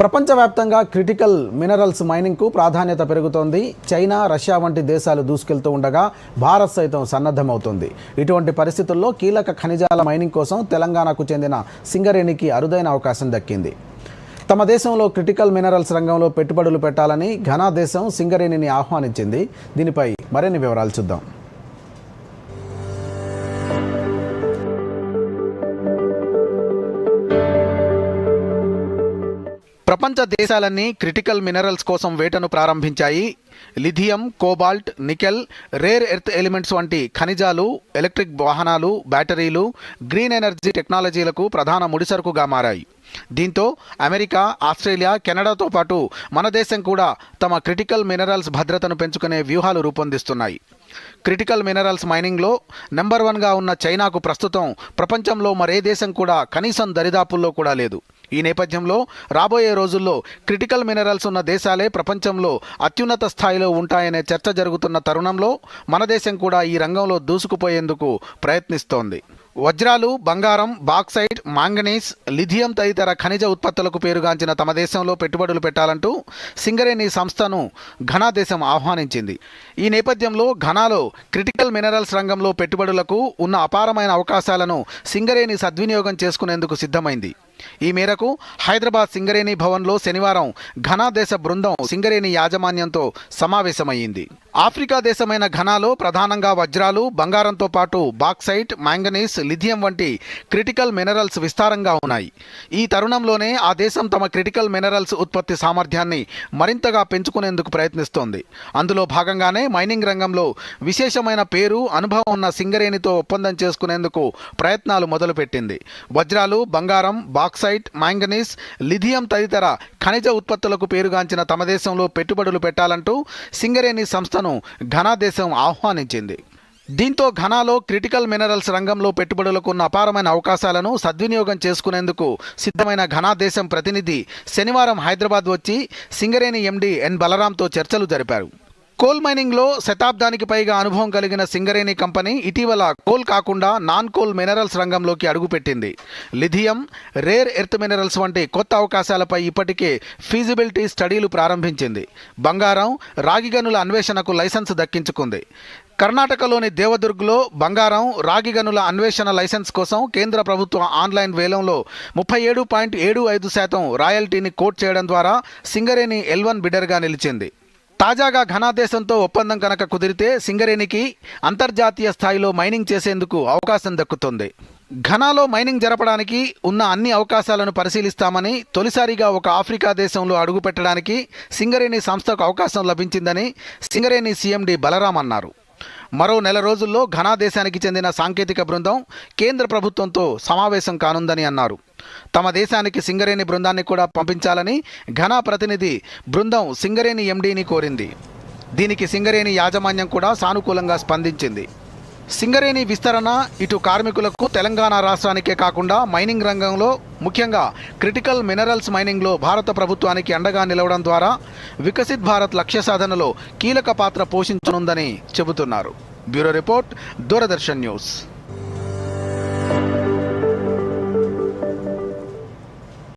ప్రపంచవ్యాప్తంగా critical minerals మైనింగ్కు ప్రాధాన్యత పెరుగుతోంది. చైనా రష్యా వంటి దేశాలు దూసుకెళ్తూ ఉండగా భారత్ సైతం సన్నద్ధమవుతుంది. ఇటువంటి పరిస్థితుల్లో కీలక ఖనిజాల మైనింగ్ కోసం తెలంగాణకు చెందిన సింగరేణికి అరుదైన అవకాశం దక్కింది. తమ దేశంలో క్రిటికల్ మినరల్స్ రంగంలో పెట్టుబడులు పెట్టాలని ఘనా దేశం సింగరేణిని ఆహ్వానించింది. దీనిపై మరిన్ని వివరాలు చూద్దాం. ప్రపంచ దేశాలన్నీ క్రిటికల్ మినరల్స్ కోసం వేటను ప్రారంభించాయి. Lithium cobalt nickel rare earth elements వంటి ఖనిజాలు ఎలక్ట్రిక్ వాహనాలు బ్యాటరీలు గ్రీన్ ఎనర్జీ టెక్నాలజీలకు ప్రధాన ముడిసరుకుగా మారాయి. దీంతో అమెరికా ఆస్ట్రేలియా కెనడాతో పాటు మన దేశం కూడా తమ క్రిటికల్ మినరల్స్ భద్రతను పెంచుకునే వ్యూహాలు రూపొందిస్తున్నాయి. క్రిటికల్ మినరల్స్ మైనింగ్లో నెంబర్ వన్గా ఉన్న చైనాకు ప్రస్తుతం ప్రపంచంలో మరే దేశం కూడా కనీసం దరిదాపుల్లో కూడా లేదు. ఈ నేపథ్యంలో రాబోయే రోజుల్లో క్రిటికల్ మినరల్స్ ఉన్న దేశాలే ప్రపంచంలో అత్యున్నత స్థాయిలో ఉంటాయనే చర్చ జరుగుతున్న తరుణంలో మన దేశం కూడా ఈ రంగంలో దూసుకుపోయేందుకు ప్రయత్నిస్తోంది. వజ్రాలు బంగారం బాక్సైట్ మాంగనీస్ లిథియం తదితర ఖనిజ ఉత్పత్తులకు పేరుగాంచిన తమ దేశంలో పెట్టుబడులు పెట్టాలంటూ సింగరేణి సంస్థను ఘనా దేశం ఆహ్వానించింది. ఈ నేపథ్యంలో ఘనాలో క్రిటికల్ మినరల్స్ రంగంలో పెట్టుబడులకు ఉన్న అపారమైన అవకాశాలను సింగరేణి సద్వినియోగం చేసుకునేందుకు సిద్ధమైంది. ఈ మేరకు హైదరాబాద్ సింగరేణి భవన్లో శనివారం ఘనా దేశ బృందం సింగరేణి యాజమాన్యంతో సమావేశమైంది ఆఫ్రికా దేశమైన ఘనాలో ప్రధానంగా వజ్రాలు బంగారంతో పాటు బాక్సైట్ మ్యాంగనీస్ లిథియం వంటి క్రిటికల్ మినరల్స్ విస్తారంగా ఉన్నాయి. ఈ తరుణంలోనే ఆ దేశం తమ క్రిటికల్ మినరల్స్ ఉత్పత్తి సామర్థ్యాన్ని మరింతగా పెంచుకునేందుకు ప్రయత్నిస్తోంది. అందులో భాగంగానే మైనింగ్ రంగంలో విశేషమైన పేరు అనుభవం ఉన్న సింగరేణితో ఒప్పందం చేసుకునేందుకు ప్రయత్నాలు మొదలుపెట్టింది. వజ్రాలు బంగారం బా బాక్సైట్ మ్యాంగనీస్ లిథియం తదితర ఖనిజ ఉత్పత్తులకు పేరుగాంచిన తమ దేశంలో పెట్టుబడులు పెట్టాలంటూ సింగరేణి సంస్థను ఘనా దేశం ఆహ్వానించింది. దీంతో ఘనాలో క్రిటికల్ మినరల్స్ రంగంలో పెట్టుబడులకు ఉన్న అపారమైన అవకాశాలను సద్వినియోగం చేసుకునేందుకు సిద్ధమైన ఘనా దేశం ప్రతినిధి శనివారం హైదరాబాద్ వచ్చి సింగరేణి ఎండీ ఎన్ బలరాంతో చర్చలు జరిపారు. కోల్ మైనింగ్లో శతాబ్దానికి పైగా అనుభవం కలిగిన సింగరేణి కంపెనీ ఇటీవల కోల్ కాకుండా నాన్ కోల్ మినరల్స్ రంగంలోకి అడుగుపెట్టింది లిథియం రేర్ ఎర్త్ మినరల్స్ వంటి కొత్త అవకాశాలపై ఇప్పటికే ఫీజిబిలిటీ స్టడీలు ప్రారంభించింది. బంగారం రాగి గనుల అన్వేషణకు లైసెన్స్ దక్కించుకుంది. కర్ణాటకలోని దేవదుర్గ్లో బంగారం రాగి గనుల అన్వేషణ లైసెన్స్ కోసం కేంద్ర ప్రభుత్వం ఆన్లైన్ వేలంలో ముప్పై ఏడు పాయింట్ ఏడు ఐదు శాతం రాయల్టీని కోట్ చేయడం ద్వారా సింగరేణి ఎల్వన్ బిడర్గా నిలిచింది. తాజాగా ఘనా దేశంతో ఒప్పందం కనుక కుదిరితే సింగరేణికి అంతర్జాతీయ స్థాయిలో మైనింగ్ చేసేందుకు అవకాశం దక్కుతుంది. ఘనాలో మైనింగ్ జరపడానికి ఉన్న అన్ని అవకాశాలను పరిశీలిస్తామని తొలిసారిగా ఒక ఆఫ్రికా దేశంలో అడుగుపెట్టడానికి సింగరేణి సంస్థకు అవకాశం లభించిందని సింగరేణి సీఎండి బలరాం అన్నారు. మరో నెల రోజుల్లో ఘనా దేశానికి చెందిన సాంకేతిక బృందం కేంద్ర ప్రభుత్వంతో సమావేశం కానుందని అన్నారు. తమ దేశానికి సింగరేణి బృందాన్ని కూడా పంపించాలని ఘనా ప్రతినిధి బృందం సింగరేణి ఎండీని కోరింది. దీనికి సింగరేణి యాజమాన్యం కూడా సానుకూలంగా స్పందించింది. సింగరేణి విస్తరణ ఇటు కార్మికులకు తెలంగాణ రాష్ట్రానికే కాకుండా మైనింగ్ రంగంలో ముఖ్యంగా క్రిటికల్ మినరల్స్ మైనింగ్లో భారత ప్రభుత్వానికి అండగా నిలవడం ద్వారా వికసిత్ భారత్ లక్ష్య సాధనలో కీలక పాత్ర పోషించనుందని చెబుతున్నారు. Bureau report Doordarshan news.